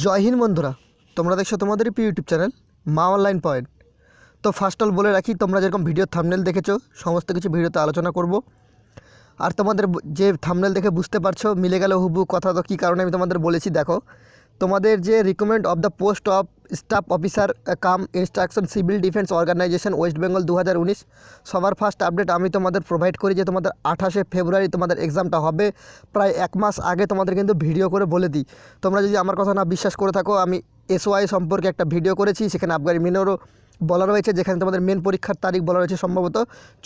জয় হিন্দ বন্ধুরা, তোমরা দেখছ তোমাদের প্রিয় YouTube channel Maa online point. তো ফার্স্ট অল বলে রাখি, তোমরা যেরকম ভিডিও থামনেল দেখেছ, সমস্ত কিছু ভিডিওতে আলোচনা করব। আর তোমাদের যে থামনেল দেখে বুঝতে পারছ, মিলে গেল হুবু কথা, তো কী কারণে আমি তোমাদের বলেছি, দেখো। তোমাদের যে recommend of the post of staff officer cum instruction civil defence organisation West Bengal দু হাজার উনিশ। সবার ফার্স্ট আপডেট আমি তোমাদের প্রোভাইড করি যে তোমাদের আঠাশে ফেব্রুয়ারি তোমাদের এক্সামটা হবে। প্রায় এক মাস আগে তোমাদের কিন্তু ভিডিও করে বলে দিই। তোমরা যদি আমার কথা না বিশ্বাস করে থাকো, আমি এসওআই সম্পর্কে একটা ভিডিও করেছি, সেখানে আবগারি মেনেরও বলা রয়েছে, যেখানে তোমাদের মেন পরীক্ষার তারিখ বলা রয়েছে সম্ভবত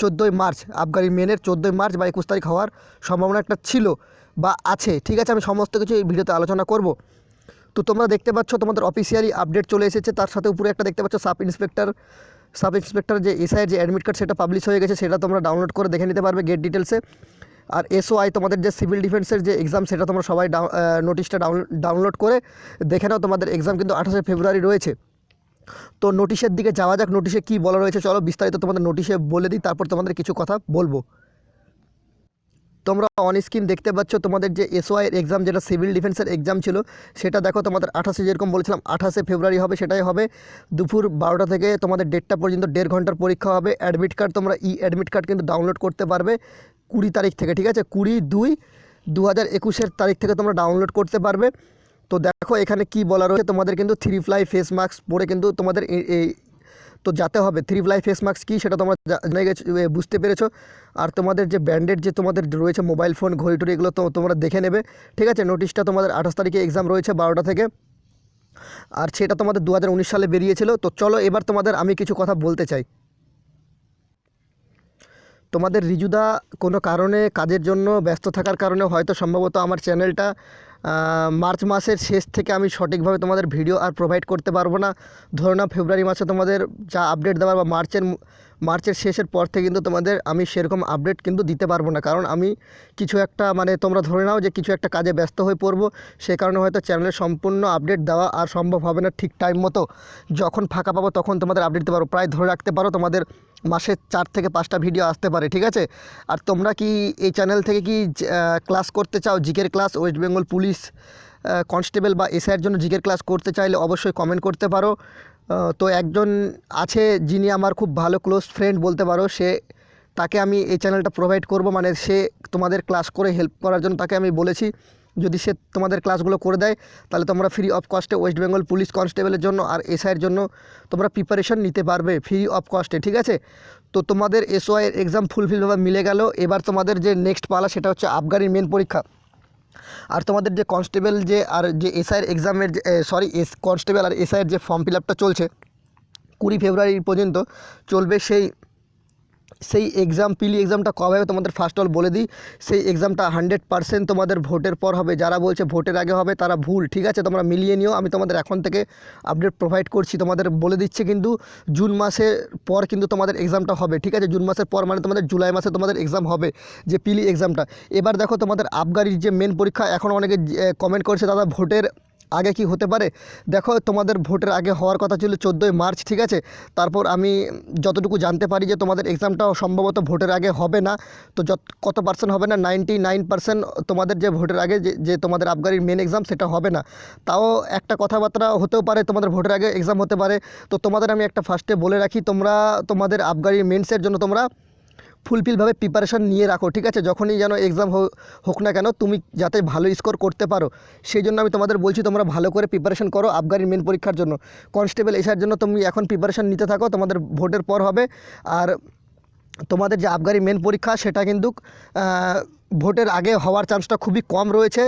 চোদ্দোই মার্চ। আবগারি মেনের চোদ্দোই মার্চ বা একুশ তারিখ হওয়ার সম্ভাবনা একটা ছিল বা আছে। ঠিক আছে, আমি সমস্ত কিছু এই ভিডিওতে আলোচনা করব। তো তোমরা দেখতে পাচ্ছ, তোমাদের অফিসিয়ালি আপডেট চলে এসেছে। তার সাথে উপরে একটা দেখতে পাচ্ছ সাব ইন্সপেক্টর সাব ইন্সপেক্টর যে এসআইয়ের যে অ্যাডমিট কার্ড সেটা পাবলিশ হয়ে গেছে, সেটা তোমরা ডাউনলোড করে দেখে নিতে পারবে গেট ডিটেলসে আর এসওআই তোমাদের যে সিভিল ডিফেন্সের যে এক্সাম সেটা তোমরা সবাই নোটিশটা ডাউনলোড করে দেখে নাও। তোমাদের এক্সাম কিন্তু আঠাশে ফেব্রুয়ারি রয়েছে। তো নোটিশের দিকে যাওয়া যাক নোটিশে কী বলা রয়েছে, চলো বিস্তারিত তোমাদের নোটিশে বলে দিই, তারপর তোমাদের কিছু কথা বলব। তোমরা অন স্ক্রিন দেখতে পাচ্ছ তোমাদের যে এসওআইয়ের এক্সাম যেটা সিভিল ডিফেন্সের এক্সাম ছিল, সেটা দেখো তোমাদের আঠাশে যেরকম বলেছিলাম, আঠাশে ফেব্রুয়ারি হবে, সেটাই হবে। দুপুর বারোটা থেকে তোমাদের ডেটটা পর্যন্ত, দেড় ঘণ্টার পরীক্ষা হবে। অ্যাডমিট কার্ড তোমরা ই অ্যাডমিট কার্ড কিন্তু ডাউনলোড করতে পারবে কুড়ি তারিখ থেকে, ঠিক আছে? কুড়ি দুই দু হাজার একুশের তারিখ থেকে তোমরা ডাউনলোড করতে পারবে। তো দেখো এখানে কি বলা রয়েছে, তোমাদের কিন্তু থ্রি ফ্লাই ফেস মাস্ক পরে কিন্তু তোমাদের এই তো যাতে হবে থ্রি ফ্লাই ফেস মাস্ক কী সেটা তোমরা জেনে গেছো বুঝতে পেরেছ। আর তোমাদের যে ব্যান্ডেড যে তোমাদের রয়েছে মোবাইল ফোন ঘড়ি টড়ি এগুলো তো তোমরা দেখে নেবে। ঠিক আছে নোটিশটা তোমাদের আঠাশ তারিখে এক্সাম রয়েছে বারোটা থেকে। আর সেটা তোমাদের দু হাজার উনিশ সালে বেরিয়েছিল। তো চলো এবার তোমাদের আমি কিছু কথা বলতে চাই। তোমাদের রিজুদা কোনো কারণে কাজের জন্য ব্যস্ত থাকার কারণে হয়তো সম্ভবত আমার চ্যানেলটা মার্চ মাসের শেষ থেকে আমি সঠিকভাবে তোমাদের ভিডিও আর প্রোভাইড করতে পারব না। ধরো না ফেব্রুয়ারি মাসে তোমাদের যা আপডেট দেওয়ার বা মার্চের মার্চের শেষের পর থেকে কিন্তু তোমাদের আমি সেরকম আপডেট কিন্তু দিতে পারব না। কারণ আমি কিছু একটা মানে তোমরা ধরে নাও যে কিছু একটা কাজে ব্যস্ত হয়ে পড়ব, সে কারণে হয়তো চ্যানেলের সম্পূর্ণ আপডেট দেওয়া আর সম্ভব হবে না ঠিক টাইম মতো। যখন ফাঁকা পাবো তখন তোমাদের আপডেট দিতে পারো প্রায় ধরে রাখতে পারো তোমাদের মাসে চার থেকে পাঁচটা ভিডিও আসতে পারে, ঠিক আছে? আর তোমরা কি এই চ্যানেল থেকে কি ক্লাস করতে চাও? জিকের class West Bengal police constable বা এসআইয়ের জন্য জিকের ক্লাস করতে চাইলে অবশ্যই কমেন্ট করতে পারো। তো একজন আছে যিনি আমার খুব ভালো ক্লোজ ফ্রেন্ড বলতে পারো, সে তাকে আমি এই চ্যানেলটা প্রোভাইড করব। মানে সে তোমাদের ক্লাস করে হেল্প করার জন্য তাকে আমি বলেছি, যদি সে তোমাদের ক্লাসগুলো করে দেয়, তাহলে তোমরা ফ্রি অফ কস্টে ওয়েস্ট বেঙ্গল পুলিশ কনস্টেবলের জন্য আর এসআইয়ের জন্য তোমরা প্রিপারেশন নিতে পারবে ফ্রি অফ কস্টে ঠিক আছে? তো তোমাদের এসওআইয়ের এক্সাম ফুলফিলভাবে মিলে গেল। এবার তোমাদের যে নেক্সট পালা, সেটা হচ্ছে আফগানির মেন পরীক্ষা। আর তোমাদের যে কনস্টেবল যে, আর যে এসআইয়ের এক্সামের যে সরি এস কনস্টেবল আর এসআইয়ের যে ফর্ম ফিল আপটা চলছে, কুড়ি ফেব্রুয়ারি পর্যন্ত চলবে সেই সেই এক্সাম পিলি এক্সামটা কবে হবে তোমাদের ফার্স্ট অল বলে দিই। সেই এক্সামটা হান্ড্রেড পার্সেন্ট তোমাদের ভোটের পর হবে। যারা বলছে ভোটের আগে হবে, তারা ভুল, ঠিক আছে? তোমরা মিলিয়ে নিও। আমি তোমাদের এখন থেকে আপডেট প্রোভাইড করছি। তোমাদের বলে দিচ্ছে কিন্তু জুন মাসের পর কিন্তু তোমাদের এক্সামটা হবে, ঠিক আছে? জুন মাসের পর মানে তোমাদের জুলাই মাসে তোমাদের এক্সাম হবে, যে পিলি এক্সামটা এবার দেখো তোমাদের আবগারির যে মেন পরীক্ষা, এখন অনেকে কমেন্ট করছে, দাদা ভোটের আগে কি হতে পারে? দেখো, তোমাদের ভোটের আগে হওয়ার কথা ছিল চোদ্দোই মার্চ, ঠিক আছে? তারপর আমি যতটুকু জানতে পারি যে তোমাদের এক্সামটাও সম্ভবত ভোটের আগে হবে না। তো যত, কত পার্সেন্ট হবে না? নাইনটি নাইন পার্সেন্ট তোমাদের যে ভোটের আগে যে তোমাদের আবগারির মেন এক্সাম সেটা হবে না। তাও একটা কথাবার্তা হতেও পারে, তোমাদের ভোটের আগে এক্সাম হতে পারে। তো তোমাদের আমি একটা ফার্স্টে বলে রাখি, তোমরা তোমাদের আবগারির মেন্সের জন্য তোমরা ফুলফিলভাবে প্রিপারেশন নিয়ে রাখো, ঠিক আছে? যখনই যেন এক্সাম হোক না কেন, তুমি যাতে ভালো স্কোর করতে পারো। সেই জন্য আমি তোমাদের বলছি, তোমরা ভালো করে প্রিপারেশন করো আবগারির মেন পরীক্ষার জন্য। কনস্টেবল এসার জন্য তুমি এখন প্রিপারেশন নিতে থাকো, তোমাদের ভোটের পর হবে। আর তোমাদের যে আবগারি মেন পরীক্ষা, সেটা কিন্তু ভোটের আগে হওয়ার চান্সটা খুবই কম রয়েছে।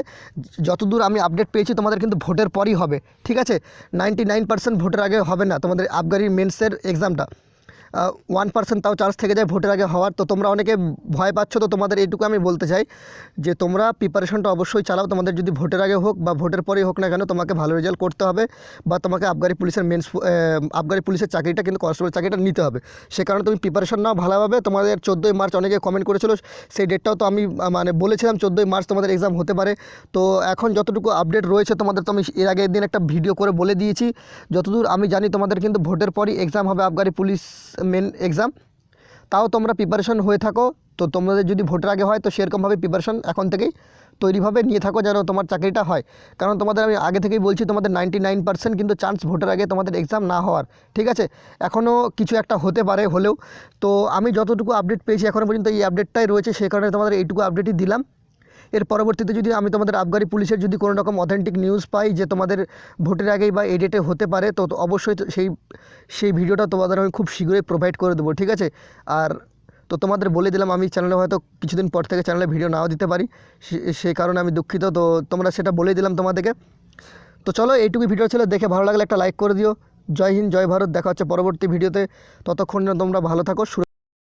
যতদূর আমি আপডেট পেয়েছি, তোমাদের কিন্তু ভোটের পরই হবে, ঠিক আছে? নাইনটি নাইন পার্সেন্ট ভোটের আগে হবে না তোমাদের আবগারি মেন্সের এক্সামটা ওয়ান পার্সেন্ট তাও চান্স থেকে যায় ভোটের আগে হওয়ার। তো তোমরা অনেকে ভয় পাচ্ছ, তো তোমাদের এইটুকু আমি বলতে চাই যে তোমরা প্রিপারেশনটা অবশ্যই চালাও। তোমাদের যদি ভোটের আগে হোক বা ভোটের পরেই হোক না কেন, তোমাকে ভালো রেজাল্ট করতে হবে বা তোমাকে আবগারি পুলিশের মেন্স আবগারি পুলিশের চাকরিটা কিন্তু কনস্টেবল চাকরিটা নিতে হবে। সে কারণে তুমি প্রিপারেশন নাও ভালোভাবে। তোমাদের চোদ্দোই মার্চ অনেকে কমেন্ট করেছিল, সেই ডেটটাও তো আমি মানে বলেছিলাম চোদ্দোই মার্চ তোমাদের এক্সাম হতে পারে। তো এখন যতটুকু আপডেট রয়েছে তোমাদের তো আমি এর আগের দিন একটা ভিডিও করে বলে দিয়েছি। যতদূর আমি জানি তোমাদের কিন্তু ভোটের পরই এক্সাম হবে আবগারি পুলিশ মেন এক্সাম তাও তোমরা প্রিপারেশন হয়ে থাকো। তো তোমাদের যদি ভোটের আগে হয়, তো সেরকমভাবে প্রিপারেশন এখন থেকেই তৈরিভাবে নিয়ে থাকো যেন তোমার চাকরিটা হয়। কারণ তোমাদের আমি আগে থেকেই বলছি, তোমাদের নাইনটি নাইন পার্সেন্ট কিন্তু চান্স ভোটের আগে তোমাদের এক্সাম না হওয়ার, ঠিক আছে? এখনও কিছু একটা হতে পারে হলেও। তো আমি যতটুকু আপডেট পেয়েছি এখনও পর্যন্ত এই আপডেটটাই রয়েছে, সেই কারণে তোমাদের এইটুকু আপডেটই দিলাম। এর পরবর্তীতে যদি আমি তোমাদের আবগারি পুলিশের যদি কোনো রকম অথেন্টিক নিউজ পাই যে তোমাদের ভোটের আগেই বা এই হতে পারে, তো অবশ্যই সেই সেই ভিডিওটা তোমাদের আমি খুব শীঘ্রই প্রোভাইড করে দেবো, ঠিক আছে? আর তো তোমাদের বলে দিলাম, আমি চ্যানেলে হয়তো কিছুদিন পর থেকে চ্যানেলে ভিডিও নাও দিতে পারি। সেই কারণে আমি দুঃখিত, তো তোমরা সেটা বলে দিলাম তোমাদেরকে। তো চলো, এইটুকু ভিডিও ছিল, দেখে ভালো লাগলে একটা লাইক করে দিও। জয় হিন্দ, জয় ভারত, দেখা হচ্ছে পরবর্তী ভিডিওতে ততক্ষণ তোমরা ভালো থাকো